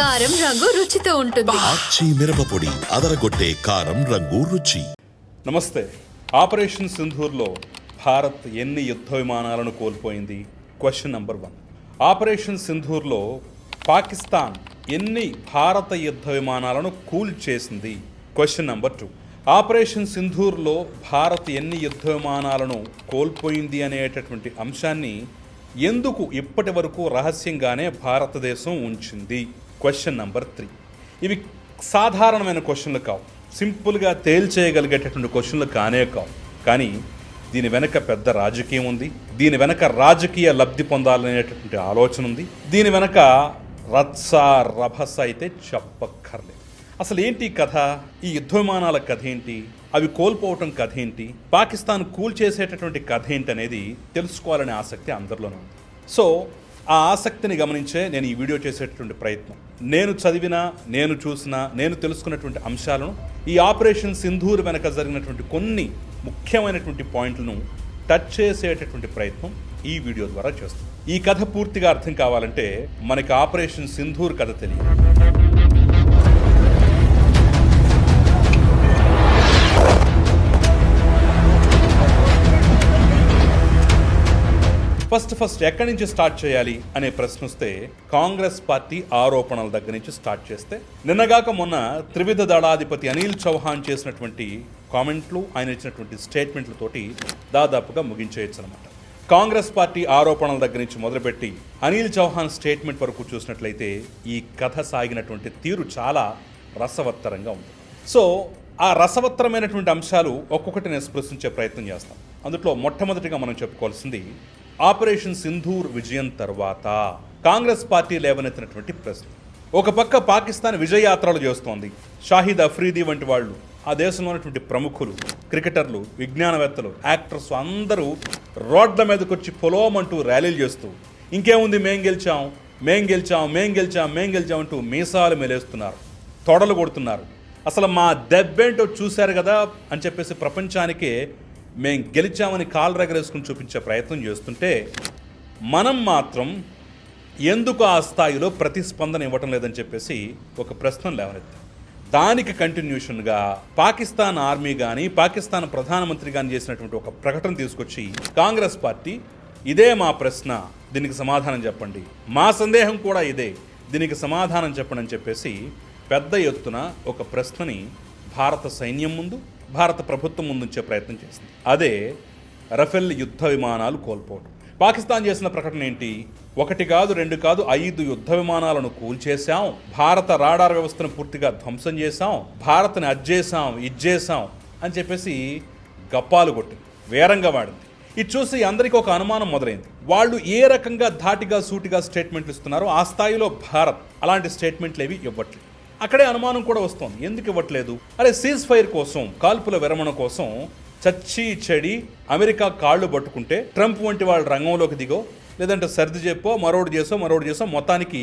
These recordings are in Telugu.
కారం రంగు రుచితో ఉంటుంది. ఆచి మిరపపొడి అదరగొట్టే కారం రంగు రుచి. నమస్తే. ఆపరేషన్ సింధూర్లో భారత్ ఎన్ని యుద్ధ విమానాలను కోల్పోయింది? క్వశ్చన్ నంబర్ వన్ ఆపరేషన్ సింధూర్లో పాకిస్తాన్ ఎన్ని భారత యుద్ధ విమానాలను కూల్ చేసింది? క్వశ్చన్ నంబర్ టూ ఆపరేషన్ సింధూర్లో భారత్ ఎన్ని యుద్ధ విమానాలను కోల్పోయింది అనేటటువంటి అంశాన్ని ఎందుకు ఇప్పటి వరకు రహస్యంగానే భారతదేశం ఉంచింది? క్వశ్చన్ నెంబర్ త్రీ ఇవి సాధారణమైన క్వశ్చన్లు కావు. సింపుల్గా తేల్చేయగలిగేటటువంటి క్వశ్చన్లు కానే కావు. కానీ దీని వెనక పెద్ద రాజకీయం ఉంది. దీని వెనక రాజకీయ లబ్ధి పొందాలనేటటువంటి ఆలోచన ఉంది. దీని వెనక రత్స రభస అయితే చెప్పక్కర్లేదు. అసలు ఏంటి కథ? ఈ యుద్ధ విమానాల కథ ఏంటి? అవి కోల్పోవటం కథ ఏంటి? పాకిస్తాన్ కూల్ చేసేటటువంటి కథ ఏంటి అనేది తెలుసుకోవాలనే ఆసక్తి అందరిలోనూ ఉంది. సో ఆ ఆసక్తిని గమనించే నేను ఈ వీడియో చేసేటటువంటి ప్రయత్నం. నేను చదివిన నేను చూసిన నేను తెలుసుకున్నటువంటి అంశాలను ఈ ఆపరేషన్ సింధూర్ వెనక జరిగినటువంటి కొన్ని ముఖ్యమైనటువంటి పాయింట్లను టచ్ చేసేటటువంటి ప్రయత్నం ఈ వీడియో ద్వారా చేస్తాం ఈ కథ పూర్తిగా అర్థం కావాలంటే మనకి ఆపరేషన్ సింధూర్ కథ తెలియదు ఫస్ట్ ఫస్ట్ ఎక్కడి నుంచి స్టార్ట్ చేయాలి అనే ప్రశ్న వస్తే కాంగ్రెస్ పార్టీ ఆరోపణల దగ్గర నుంచి స్టార్ట్ చేస్తే నిన్నగాక మొన్న త్రివిధ దళాధిపతి అనిల్ చౌహాన్ చేసినటువంటి కామెంట్లు ఆయన ఇచ్చినటువంటి స్టేట్మెంట్లతోటి దాదాపుగా ముగించేయచ్చు అనమాట కాంగ్రెస్ పార్టీ ఆరోపణల దగ్గర నుంచి మొదలుపెట్టి అనిల్ చౌహాన్ స్టేట్మెంట్ వరకు చూసినట్లయితే ఈ కథ సాగినటువంటి తీరు చాలా రసవత్తరంగా ఉంది. సో ఆ రసవత్తరమైనటువంటి అంశాలు ఒక్కొక్కటి నేను స్పృశించే ప్రయత్నం చేస్తాం అందులో మొట్టమొదటిగా మనం చెప్పుకోవాల్సింది ఆపరేషన్ సింధూర్ విజయం తర్వాత కాంగ్రెస్ పార్టీ లేవనెత్తినటువంటి ప్రశ్న. ఒక పక్క పాకిస్తాన్ విజయయాత్రలు చేస్తోంది. షాహిద్ అఫ్రీది వంటి వాళ్ళు ఆ దేశంలో ఉన్నటువంటి ప్రముఖులు క్రికెటర్లు విజ్ఞానవేత్తలు యాక్టర్స్ అందరూ రోడ్ల మీదకి వచ్చి పొలోమంటూ ర్యాలీలు చేస్తూ ఇంకేముంది మేం గెలిచాం మేం గెలిచాం మేం గెలిచాం మేం గెలిచాం అంటూ మీసాలు మెలేస్తున్నారు తొడలు కొడుతున్నారు. అసలు మా దెబ్బేంటో చూశారు కదా అని చెప్పేసి ప్రపంచానికే మేం గెలిచామని కాలు రగరేసుకుని చూపించే ప్రయత్నం చేస్తుంటే మనం మాత్రం ఎందుకు ఆ స్థాయిలో ప్రతిస్పందన ఇవ్వటం లేదని చెప్పేసి ఒక ప్రశ్న లేవనెత్తి. దానికి కంటిన్యూషన్గా పాకిస్తాన్ ఆర్మీ కానీ పాకిస్తాన్ ప్రధానమంత్రి కానీ చేసినటువంటి ఒక ప్రకటన తీసుకొచ్చి కాంగ్రెస్ పార్టీ ఇదే మా ప్రశ్న దీనికి సమాధానం చెప్పండి. మా సందేహం కూడా ఇదే దీనికి సమాధానం చెప్పండి అని చెప్పేసి పెద్ద ఎత్తున ఒక ప్రశ్నని భారత సైన్యం ముందు భారత ప్రభుత్వం ముందుంచే ప్రయత్నం చేసింది. అదే రఫెల్ యుద్ధ విమానాలు కోల్పోవడం పాకిస్తాన్ చేసిన ప్రకటన ఏంటి? ఒకటి కాదు రెండు కాదు ఐదు యుద్ధ విమానాలను కూల్చేశాం. భారత రాడార్ వ్యవస్థను పూర్తిగా ధ్వంసం చేశాం. భారత్ని అజ్జేసాం ఇజ్జేసాం అని చెప్పేసి గప్పాలు కొట్టింది. వేరంగా వాడింది. ఇది చూసి అందరికీ ఒక అనుమానం మొదలైంది. వాళ్ళు ఏ రకంగా ధాటిగా సూటిగా స్టేట్మెంట్లు ఇస్తున్నారో ఆ స్థాయిలో భారత్ అలాంటి స్టేట్మెంట్లు ఏవి ఇవ్వట్లేదు. అక్కడే అనుమానం కూడా వస్తోంది. ఎందుకు ఇవ్వట్లేదు? అరే సీజ్ ఫైర్ కోసం కాల్పుల విరమణ కోసం చచ్చి చెడి అమెరికా కాళ్ళు పట్టుకుంటే ట్రంప్ వంటి వాళ్ళ రంగంలోకి దిగో లేదంటే సర్ది చెప్పో మరోడు చేసో మరోడు చేసో మొత్తానికి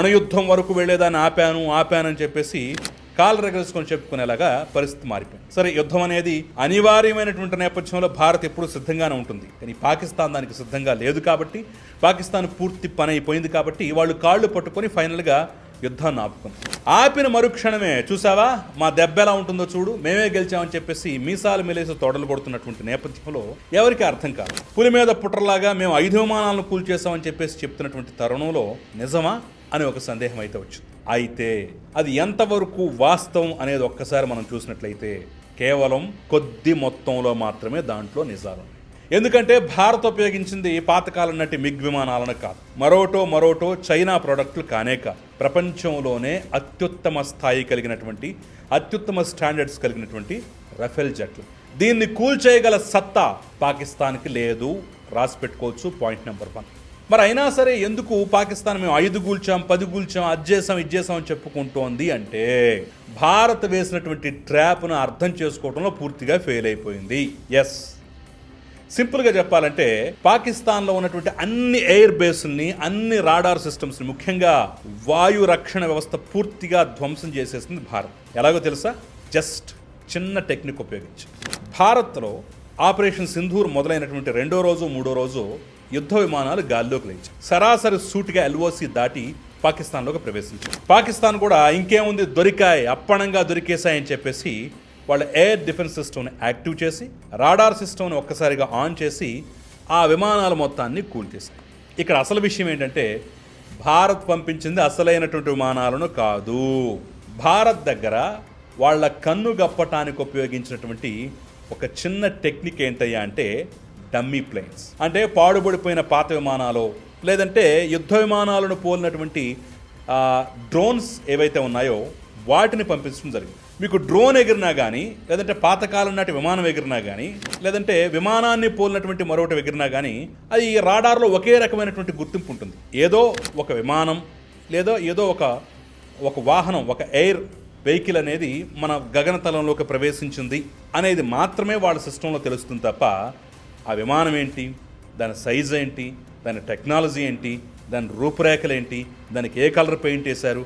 అణుయుద్ధం వరకు వెళ్ళేదాన్ని ఆపాను ఆపానని అని చెప్పేసి కాలు రగలుసుకొని చెప్పుకునేలాగా పరిస్థితి మారిపోయింది. సరే యుద్ధం అనేది అనివార్యమైనటువంటి నేపథ్యంలో భారత్ ఎప్పుడూ సిద్ధంగానే ఉంటుంది. కానీ పాకిస్తాన్ దానికి సిద్ధంగా లేదు కాబట్టి పాకిస్తాన్ పూర్తి పని అయిపోయింది కాబట్టి వాళ్ళు కాళ్ళు పట్టుకొని ఫైనల్గా యుద్ధాన్ని ఆపుకుంది ఆపిన మరుక్షణమే చూసావా? మా దెబ్బ ఎలా ఉంటుందో చూడు. మేమే గెలిచామని చెప్పేసి మీసాలు మెలేసి తోడలు కొడుతున్నటువంటి నేపథ్యంలో ఎవరికి అర్థం కాదు. పులి మీద పుట్రలాగా మేము ఐదు విమానాలను కూల్చేసామని చెప్పేసి చెప్తున్నటువంటి తరుణంలో నిజమా అని ఒక సందేహం అయితే వచ్చింది. అయితే అది ఎంతవరకు వాస్తవం అనేది ఒక్కసారి మనం చూసినట్లయితే కేవలం కొద్ది మొత్తంలో మాత్రమే దాంట్లో నిజాలు ఎందుకంటే భారత్ ఉపయోగించింది పాతకాలం నటి మిగ్ విమానాలను కాదు. మరోటో మరోటో చైనా ప్రోడక్ట్లు కానే కాదు. ప్రపంచంలోనే అత్యుత్తమ స్థాయి కలిగినటువంటి అత్యుత్తమ స్టాండర్డ్స్ కలిగినటువంటి రఫేల్ జట్లు దీన్ని కూల్చేయగల సత్తా పాకిస్తాన్కి లేదు. రాసి పెట్టుకోవచ్చు పాయింట్ నెంబర్ వన్ మరి అయినా సరే ఎందుకు పాకిస్తాన్ మేము ఐదు కూల్చాం పది కూల్చాం అది చేసాం ఇది చేసాం అని చెప్పుకుంటోంది అంటే భారత్ వేసినటువంటి ట్రాప్ను అర్థం చేసుకోవడంలో పూర్తిగా ఫెయిల్ అయిపోయింది. ఎస్ సింపుల్గా చెప్పాలంటే పాకిస్తాన్లో ఉన్నటువంటి అన్ని ఎయిర్ బేస్ని అన్ని రాడార్ సిస్టమ్స్ని ముఖ్యంగా వాయు రక్షణ వ్యవస్థ పూర్తిగా ధ్వంసం చేసేసింది భారత్. ఎలాగో తెలుసా? జస్ట్ చిన్న టెక్నిక్ ఉపయోగించి. భారత్లో ఆపరేషన్ సింధూర్ మొదలైనటువంటి రెండో రోజు మూడో రోజు యుద్ధ విమానాలు గాల్లోకి లేచాయి. సరాసరి సూటిగా ఎల్ఓసి దాటి పాకిస్తాన్లోకి ప్రవేశించింది. పాకిస్తాన్ కూడా ఇంకేముంది? దొరికాయి అప్పణంగా దొరికేశాయని చెప్పేసి వాళ్ళ ఎయిర్ డిఫెన్స్ సిస్టమ్ని యాక్టివ్ చేసి రాడార్ సిస్టమ్ని ఒక్కసారిగా ఆన్ చేసి ఆ విమానాల మొత్తాన్ని కూల్చేశాయి ఇక్కడ అసలు విషయం ఏంటంటే భారత్ పంపించింది అసలైనటువంటి విమానాలను కాదు. భారత్ దగ్గర వాళ్ళ కన్ను గప్పటానికి ఉపయోగించినటువంటి ఒక చిన్న టెక్నిక్ ఏంటయ్యా అంటే డమ్మీ ప్లేన్స్. అంటే పాడుబడిపోయిన పాత విమానాలు లేదంటే యుద్ధ విమానాలను పోలినటువంటి డ్రోన్స్ ఏవైతే ఉన్నాయో వాటిని పంపించడం జరిగింది. మీకు డ్రోన్ ఎగిరినా కానీ లేదంటే పాతకాలం నాటి విమానం ఎగిరినా కానీ లేదంటే విమానాన్ని పోలినటువంటి మరొకటి ఎగిరినా కానీ అది ఈ రాడార్లో ఒకే రకమైనటువంటి గుర్తింపు ఉంటుంది. ఏదో ఒక విమానం లేదో ఏదో ఒక ఒక వాహనం ఒక ఎయిర్ వెహికల్ అనేది మన గగనతలంలోకి ప్రవేశించింది అనేది మాత్రమే వాళ్ళ సిస్టంలో తెలుస్తుంది తప్ప ఆ విమానం ఏంటి దాని సైజ్ ఏంటి దాని టెక్నాలజీ ఏంటి దాని రూపురేఖలు ఏంటి దానికి ఏ కలర్ పెయింట్ వేశారు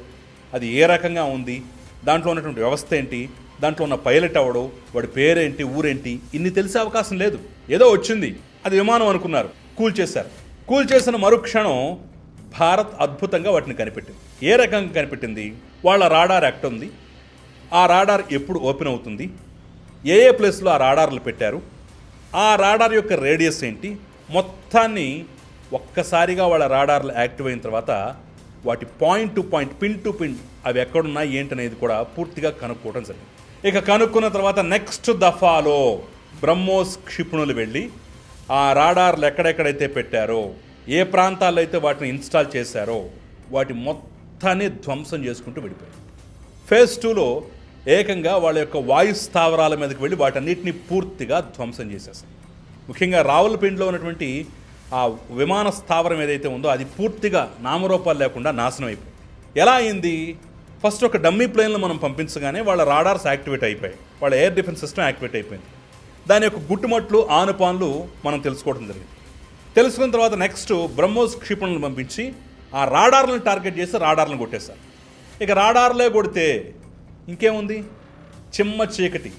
అది ఏ రకంగా ఉంది దాంట్లో ఉన్నటువంటి వ్యవస్థ ఏంటి? దాంట్లో ఉన్న పైలట్ అవడం వాడి పేరేంటి? ఊరేంటి? ఇన్ని తెలిసే అవకాశం లేదు. ఏదో వచ్చింది. అది విమానం అనుకున్నారు. కూల్ చేశారు. కూల్ చేసిన మరుక్షణం భారత్ అద్భుతంగా వాటిని కనిపెట్టింది. ఏ రకంగా కనిపెట్టింది? వాళ్ళ రాడార్ యాక్ట్ ఉంది. ఆ రాడార్ ఎప్పుడు ఓపెన్ అవుతుంది? ఏ ఏ ప్లేస్లో ఆ రాడార్లు పెట్టారు? ఆ రాడార్ యొక్క రేడియస్ ఏంటి? మొత్తాన్ని ఒక్కసారిగా వాళ్ళ రాడార్లు యాక్టివ్ అయిన తర్వాత వాటి point to point pin to pin అవి ఎక్కడున్నాయి ఏంటనేది కూడా పూర్తిగా కనుక్కోవడం జరిగింది. ఇక కనుక్కున్న తర్వాత నెక్స్ట్ దఫాలో బ్రహ్మోస్ క్షిపణులు వెళ్ళి ఆ రాడార్లు ఎక్కడెక్కడైతే పెట్టారో ఏ ప్రాంతాల్లో అయితే వాటిని ఇన్స్టాల్ చేశారో వాటి మొత్తాన్ని ధ్వంసం చేసుకుంటూ వెళ్ళిపోయారు ఫేజ్ టూలో ఏకంగా వాళ్ళ యొక్క వాయు స్థావరాల మీదకి వెళ్ళి వాటన్నిటిని పూర్తిగా ధ్వంసం చేసేసారు ముఖ్యంగా రావులపిండిలో ఉన్నటువంటి ఆ విమాన స్థావరం ఏదైతే ఉందో అది పూర్తిగా నామరూపాలు లేకుండా నాశనం అయిపోయింది. ఎలా అయింది? ఫస్ట్ ఒక డమ్మీ ప్లేన్లు మనం పంపించగానే వాళ్ళ రాడార్స్ యాక్టివేట్ అయిపోయాయి. వాళ్ళ ఎయిర్ డిఫెన్స్ సిస్టమ్ యాక్టివేట్ అయిపోయింది. దాని యొక్క గుట్టుమట్లు ఆనుపాన్లు మనం తెలుసుకోవడం జరిగింది. తెలుసుకున్న తర్వాత నెక్స్ట్ బ్రహ్మోస్ క్షిపణులను పంపించి ఆ రాడార్లను టార్గెట్ చేసి రాడార్లను కొట్టేశారు. ఇక రాడార్లే కొడితే ఇంకేముంది? చిమ్మ చీకటి.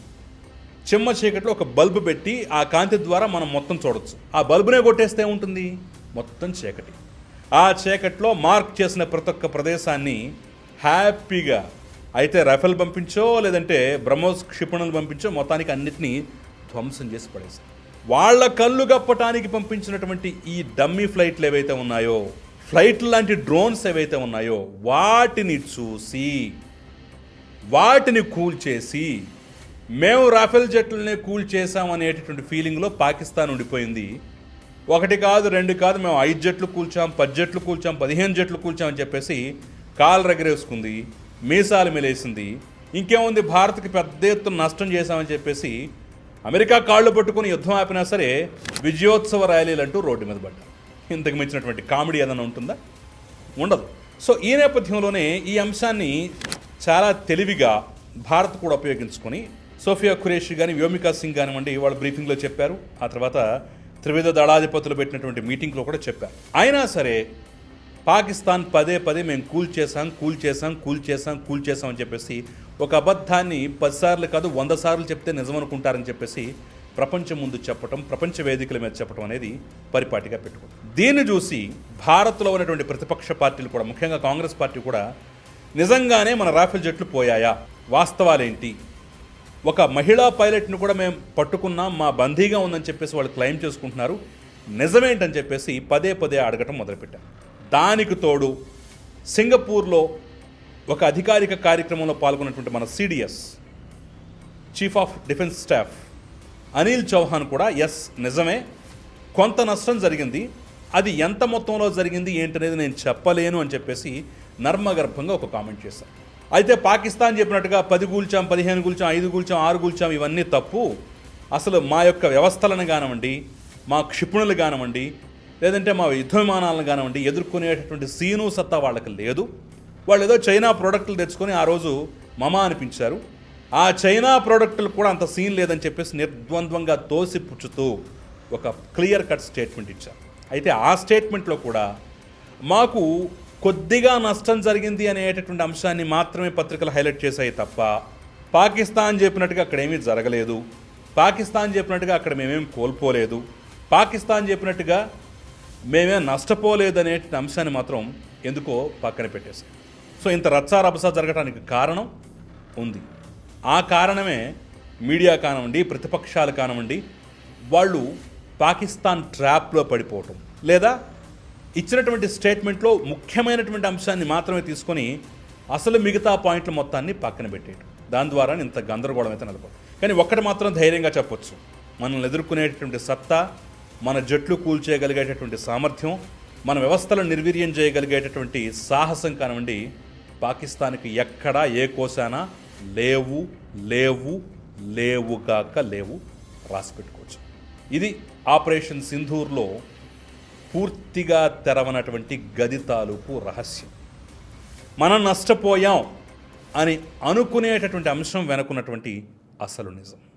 చిమ్మ చీకట్లో ఒక బల్బు పెట్టి ఆ కాంతి ద్వారా మనం మొత్తం చూడొచ్చు. ఆ బల్బునే కొట్టేస్తే ఉంటుంది మొత్తం చీకటి. ఆ చీకట్లో మార్క్ చేసిన ప్రతి ఒక్క ప్రదేశాన్ని హ్యాపీగా అయితే రఫెల్ పంపించో లేదంటే బ్రహ్మోస్ క్షిపణులు పంపించో మొత్తానికి అన్నిటినీ ధ్వంసం చేసి పడేశారు వాళ్ళ కళ్ళు గప్పటానికి పంపించినటువంటి ఈ డమ్మీ ఫ్లైట్లు ఏవైతే ఉన్నాయో ఫ్లైట్ లాంటి డ్రోన్స్ ఏవైతే ఉన్నాయో వాటిని చూసి వాటిని కూల్ చేసి మేము రాఫెల్ జట్లనే కూల్ చేసాం అనేటటువంటి ఫీలింగ్లో పాకిస్తాన్ ఉండిపోయింది. ఒకటి కాదు రెండు కాదు మేము ఐదు జట్లు కూల్చాం పది జట్లు కూల్చాం పదిహేను జట్లు కూల్చాం అని చెప్పేసి కాలు రగరేసుకుంది మీసాలు మెలేసింది. ఇంకేముంది భారత్కి పెద్ద ఎత్తున నష్టం చేశామని చెప్పేసి అమెరికా కాళ్ళు పట్టుకుని యుద్ధం ఆపినా సరే విజయోత్సవ ర్యాలీలు అంటూ రోడ్డు మీద పడ్డారు ఇంతకు మించినటువంటి కామెడీ ఏదైనా ఉంటుందా? ఉండదు. సో ఈ నేపథ్యంలోనే ఈ అంశాన్ని చాలా తెలివిగా భారత్ కూడా ఉపయోగించుకొని సోఫియా ఖురేషి కానీ వ్యోమికా సింగ్ కానివ్వండి వాళ్ళు బ్రీఫింగ్లో చెప్పారు. ఆ తర్వాత త్రివిధ దళాధిపతులు పెట్టినటువంటి మీటింగ్లో కూడా చెప్పారు. అయినా సరే పాకిస్తాన్ పదే పదే మేము కూల్ చేసాం కూల్ చేసాం కూల్ చేసాం కూల్ చేసాం అని చెప్పేసి ఒక అబద్ధాన్ని పదిసార్లు కాదు వంద సార్లు చెప్తే నిజం అనుకుంటారని చెప్పేసి ప్రపంచం ముందు చెప్పటం ప్రపంచ వేదికల మీద చెప్పడం అనేది పరిపాటిగా పెట్టుకోవడం దీన్ని చూసి భారత్లో ఉన్నటువంటి ప్రతిపక్ష పార్టీలు కూడా ముఖ్యంగా కాంగ్రెస్ పార్టీ కూడా నిజంగానే మన రాఫెల్ జట్లు పోయాయా? వాస్తవాలేంటి? ఒక మహిళా పైలట్ను కూడా మేము పట్టుకున్నాం మా బందీగా ఉందని చెప్పేసి వాళ్ళు క్లెయిమ్ చేసుకుంటున్నారు. నిజమేంటని చెప్పేసి పదే పదే అడగటం మొదలుపెట్టారు దానికి తోడు సింగపూర్లో ఒక అధికారిక కార్యక్రమంలో పాల్గొన్నటువంటి మన CDS chief of defence staff Anil Chauhan కూడా ఎస్ నిజమే కొంత నష్టం జరిగింది అది ఎంత మొత్తంలో జరిగింది ఏంటనేది నేను చెప్పలేను అని చెప్పేసి నర్మగర్భంగా ఒక కామెంట్ చేశాను అయితే పాకిస్తాన్ చెప్పినట్టుగా పది కూల్చాం పదిహేను కూల్చాం ఐదు కూల్చాం ఆరు కూల్చాం ఇవన్నీ తప్పు. అసలు మా యొక్క వ్యవస్థలను కానివ్వండి మా క్షిపణులు కానివ్వండి లేదంటే మా యుద్ధ విమానాలను కానివ్వండి ఎదుర్కొనేటటువంటి సీను సత్తా వాళ్ళకి లేదు. వాళ్ళు ఏదో చైనా ప్రోడక్టులు తెచ్చుకొని ఆ రోజు మమ అనిపించారు. ఆ చైనా ప్రోడక్టులు కూడా అంత సీన్ లేదని చెప్పేసి నిర్ద్వంద్వంగా తోసిపుచ్చుతూ ఒక క్లియర్ కట్ స్టేట్మెంట్ ఇచ్చారు. అయితే ఆ స్టేట్మెంట్లో కూడా మాకు కొద్దిగా నష్టం జరిగింది అనేటటువంటి అంశాన్ని మాత్రమే పత్రికలు హైలైట్ చేశాయి తప్ప పాకిస్తాన్ చెప్పినట్టుగా అక్కడ ఏమీ జరగలేదు. పాకిస్తాన్ చెప్పినట్టుగా అక్కడ మేమేం కోల్పోలేదు. పాకిస్తాన్ చెప్పినట్టుగా మేమే నష్టపోలేదు అనేటువంటి అంశాన్ని మాత్రం ఎందుకో పక్కన పెట్టేసి సో ఇంత రచ్చారభస జరగడానికి కారణం ఉంది. ఆ కారణమే మీడియా కానివ్వండి ప్రతిపక్షాలు కానివ్వండి వాళ్ళు పాకిస్తాన్ ట్రాప్లో పడిపోవటం లేదా ఇచ్చినటువంటి స్టేట్మెంట్లో ముఖ్యమైనటువంటి అంశాన్ని మాత్రమే తీసుకొని అసలు మిగతా పాయింట్ల మొత్తాన్ని పక్కన పెట్టేయడం దాని ద్వారా ఇంత గందరగోళం అయితే నెలకొంది కానీ ఒక్కటి మాత్రం ధైర్యంగా చెప్పొచ్చు. మనల్ని ఎదుర్కొనేటటువంటి సత్తా మన జట్లు కూల్చేయగలిగేటటువంటి సామర్థ్యం మన వ్యవస్థలను నిర్వీర్యం చేయగలిగేటటువంటి సాహసం కానివ్వండి పాకిస్తాన్కి ఎక్కడా ఏ కోశాన లేవు లేవు లేవుగాక లేవు రాసి పెట్టుకోవచ్చు. ఇది ఆపరేషన్ సింధూర్లో పూర్తిగా తెరవనటువంటి గది తాలూకు రహస్యం. మనం నష్టపోయాం అని అనుకునేటటువంటి అంశం వెనుకున్నటువంటి అసలు నిజం.